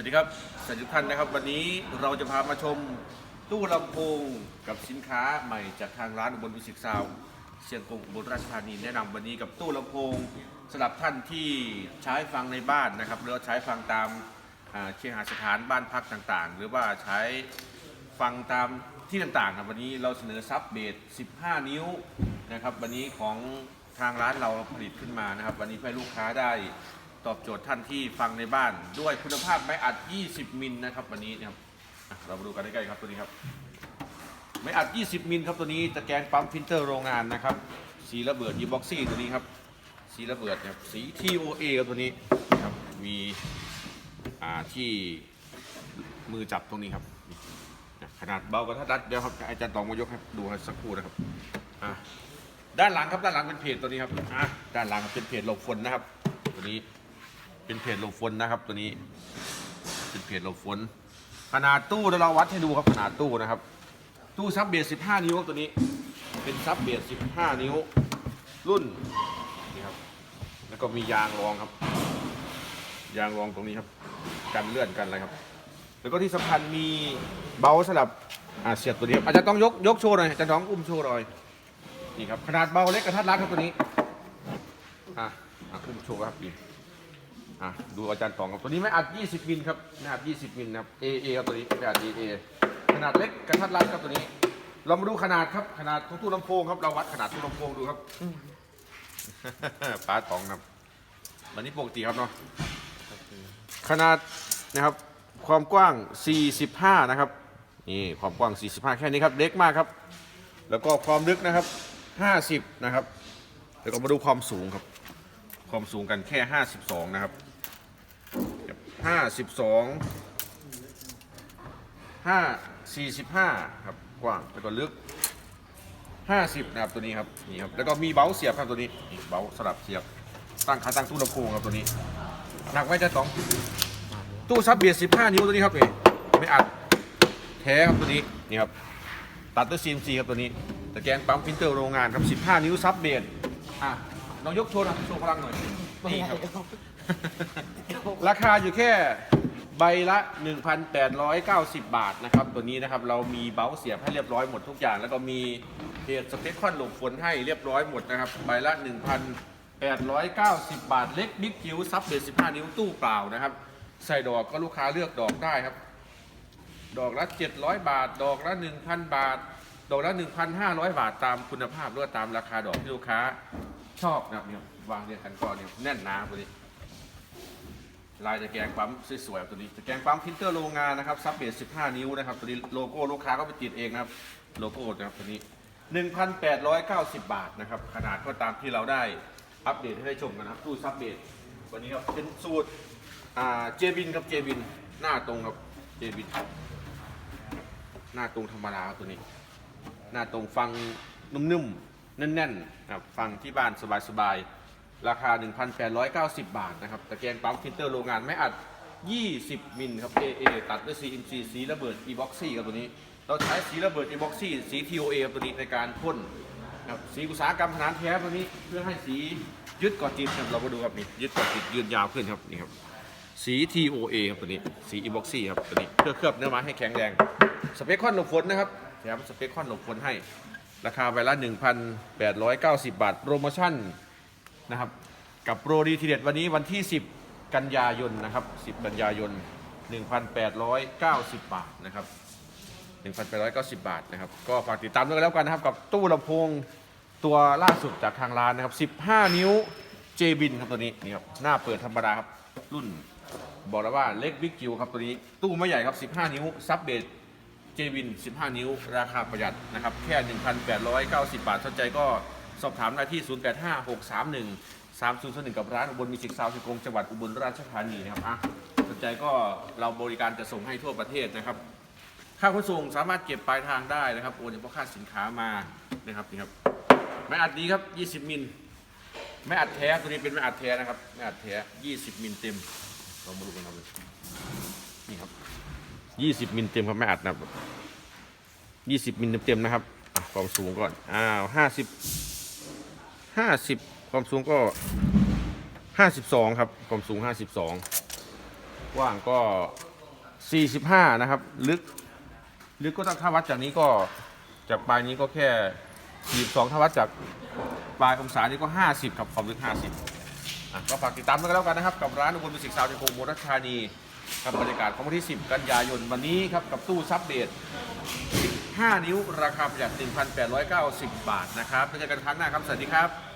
วัสดีครับสวัสดีทุกท่านนะครับ วันนี้เราจะพามาชมตู้ลำโพงกับสินค้าใหม่จากทางร้านอุบลมิวสิกซาวเชียงกงอุบลราชธานีแนะนำวันนี้กับตู้ลำโพงสำหรับท่านที่ใช้ฟังในบ้านนะครับหรือว่าใช้ฟังตามอ่าเคหสถานบ้านพักต่างๆ หรือว่าใช้ฟังตามที่ต่างๆครับวันนี้เราเสนอซับเบส15 นิ้วนะครับ วันนี้ของทางร้านเราผลิตขึ้นมานะครับ วันนี้ให้ลูกค้าได้ ตอบโจทย์ท่านที่ฟังในบ้านด้วยคุณภาพไม้อัด 20 มิลนะครับวันนี้นะครับอะเรามาดูกันใกล้ๆครับตัวนี้ครับ ไม้อัด 20 มิลครับตัวนี้ตะแกรงปั๊มฟิลเตอร์โรงงานนะครับ สีระเบิดยีบ็อกซี่ตัวนี้ครับ สีระเบิดนะครับ สี TOA ครับตัวนี้นะครับ มีอ่าที่มือจับตรงนี้ครับขนาดเบากว่าถ้าดัดเดี๋ยวครับอาจารย์ตองมายกให้ดูให้สักครู่นะครับอะด้านหลังครับด้านหลังเป็นเพจตัวนี้ครับอะด้านหลังครับเป็นเพจหลบฝนนะครับตัวนี้ เป็นเพจหลบฝนนะครับตัวนี้ เป็นเพจหลบฝน ขนาดตู้เดี๋ยวเราวัดให้ดูครับขนาดตู้นะครับ ตู้ซับเบส15นิ้วตัวนี้ เป็นซับเบส15นิ้ว รุ่นนี่ครับ แล้วก็มียางรองครับ ยางรองตรงนี้ครับ กันเลื่อนกันอะไรครับ แล้วก็ที่สำคัญมีเบาสลับอ่าเสียบตัวนี้อาจจะต้องยกยกโชว์หน่อยอาจะต้องอุ้มโชว์หน่อยนี่ครับขนาดเบาเล็กกระทัดรัดครับตัวนี้อะอะอุ้มโชว์ครับนี่ อะดูอาจารย์ตองครับตัวนี้ไม่อัด 20 มิลครับไม่อัด 20 มิลนะครับ AA ครับตัวนี้ไม่อัด AA ขนาดเล็กกระทัดรัดครับตัวนี้ เรามาดูขนาดครับขนาดของตู้ลำโพงครับเราวัดขนาดตู้ลำโพงดูครับป้าตองครับวันนี้ปกติครับเนาะขนาดนะครับความกว้าง 45 นะครับนี่ความกว้าง 45 แค่นี้ครับเล็กมากครับ แล้วก็ความลึกนะครับ 50 นะครับแล้วก็มาดูความสูงครับ ความสูงกันแค่ 52 นะครับ ครับ52 5 45ครับกว้างแล้วก็ลึก50นะครับตัวนี้ครับนี่ครับแล้วก็มีเบ้าเสียบครับตัวนี้นี่เบ้าสลับเสียบตั้งขาตั้งตู้ลำโพงครับตัวนี้หนักไว้จะต้องตู้ซับเบียด15นิ้วตัวนี้ครับนี่ไม่อัดแท้ครับตัวนี้นี่ครับตัดด้วย CNC ครับตัวนี้ตะแกรงปั๊มฟิลเตอร์โรงงานครับ 15 นิ้วซับเบสอะลองยกโชว์นะโชว์พลังหน่อยนี่ครับ ราคาอยู่แค่ใบละ 1,890 บาทนะครับ ตัวนี้นะครับเรามีเบ้าเสียบให้เรียบร้อยหมดทุกอย่าง แล้วก็มีเพจสเปคคอนหลบฝนให้เรียบร้อยหมดนะครับ ใบละ 1,890 บาท เล็กบิ๊กจิ๋วซับเบส15 นิ้วตู้เปล่านะครับ ใส่ดอกก็ลูกค้าเลือกดอกได้ครับ ดอกละ 700 บาท ดอกละ 1,000 บาท ดอกละ 1,500 บาทตามคุณภาพหรือว่าตามราคาดอกที่ลูกค้าชอบนะครับเนี่ยวางเรียงกันก่อนเนี่ยแน่นหนาตัวนี้ ลายตะแกรงปั๊มสวยๆตัวนี้ตะแกรงปั๊มพิมพ์เตอร์โรงงานนะครับซับเบส15 นิ้วนะครับตัวนี้โลโก้ลูกค้าก็ไปติดเองนะครับโลโก้นะครับตัวนี้ 1,890 บาทนะครับขนาดก็ตามที่เราได้อัปเดตให้ได้ชมกันนะครับตู้ซับเบสวันนี้ครับเป็นสูตรอ่าเจบินครับเจบินหน้าตรงครับเจบินหน้าตรงธรรมดาตัวนี้ หน้าตรงฟังนุ่มๆแน่นๆครับฟังที่บ้านสบายๆ ราคา 1,890 บาทนะครับตะแกรงปั๊มฟิลเตอร์โรงงานไม่อัด 20 มิลครับ AA ตัดด้วย CMC สีระเบิด e-boxy ครับตัวนี้ เราใช้สีระเบิด e-boxy สี TOA ครับตัวนี้ในการพ่นครับสีอุตสาหกรรมขนาดแท้ตัวนี้เพื่อให้สียึดเกาะติดครับเรามาดูครับนี่ยึดเกาะติดยืนยาวขึ้นครับนี่ครับสี TOA ครับตัวนี้สี e-boxy ครับตัวนี้เพื่อเคลือบเนื้อไม้ให้แข็งแรงสเปคคอนหลบฝนนะครับแถมสเปคคอนหลบฝนให้ราคาใบละ 1,890 บาทโปรโมชั่น นะครับ กับโปรดีทีเด็ดวันนี้วันที่ 10 กันยายนนะครับ 10 กันยายน 1,890 บาทนะครับ 1,890 บาทนะครับ ก็ฝากติดตามด้วยกันแล้วกันนะครับ กับตู้ลำโพงตัวล่าสุดจากทางร้านนะครับ 15 นิ้ว j b i n ครับตัวนี้นี่ครับหน้าเปิดธรรมดาครับ รุ่นบอกแล้วว่าเล็กบิ๊กจิวครับตัวนี้ ตู้ไม่ใหญ่ครับ 15 นิ้วซับเบสเจวิน 15 นิ้ว ราคาประหยัดนะครับ แค่ 1,890 บาทสนใจก็ สอบถามได้ที่ 085631 3021กับร้านอุบลมิวสิกซาวสิกงจังหวัดอุบลราชธานีนะครับอะสนใจก็เราบริการจะส่งให้ทั่วประเทศนะครับ ค่าขนส่งสามารถเก็บปลายทางได้นะครับโอนเฉพาะค่าสินค้ามานะครับนี่ครับไม่อัดดีครับ 20 มิลไม่อัดแท้ตัวนี้เป็นไม่อัดแท้นะครับไม่อัดแท้ 20 มิลเต็มเรามาดูกันครับเลยนี่ครับยี่สิบมิลเต็มครับไม่อัดนะครับยี่สิบมิลเต็มๆนะครับอะความสูงก่อนอ้าวห้าสิบ ห้าสิบความสูงก็ห้าสิบสองครับความสูงห้าสิบสองกว้างก็45นะครับ ลึก ลึกก็ถ้าวัดจากนี้ก็จากปลายนี้ก็แค่42ถ้าวัดจากปลายองศานี้ก็50ครับความลึก50อะก็ฝากติดตามด้วยกันแล้วกันนะครับ กับร้านอุบลมิวสิกซาวด์ในกรุงมรธานีกับบรรยากาศของวันที่ 10 กันยายนวันนี้ครับกับตู้ซับเดท 5 นิ้ว ราคาประหยัด 1,890 บาทนะครับแล้วเจอกันครั้งหน้าครับ สวัสดีครับ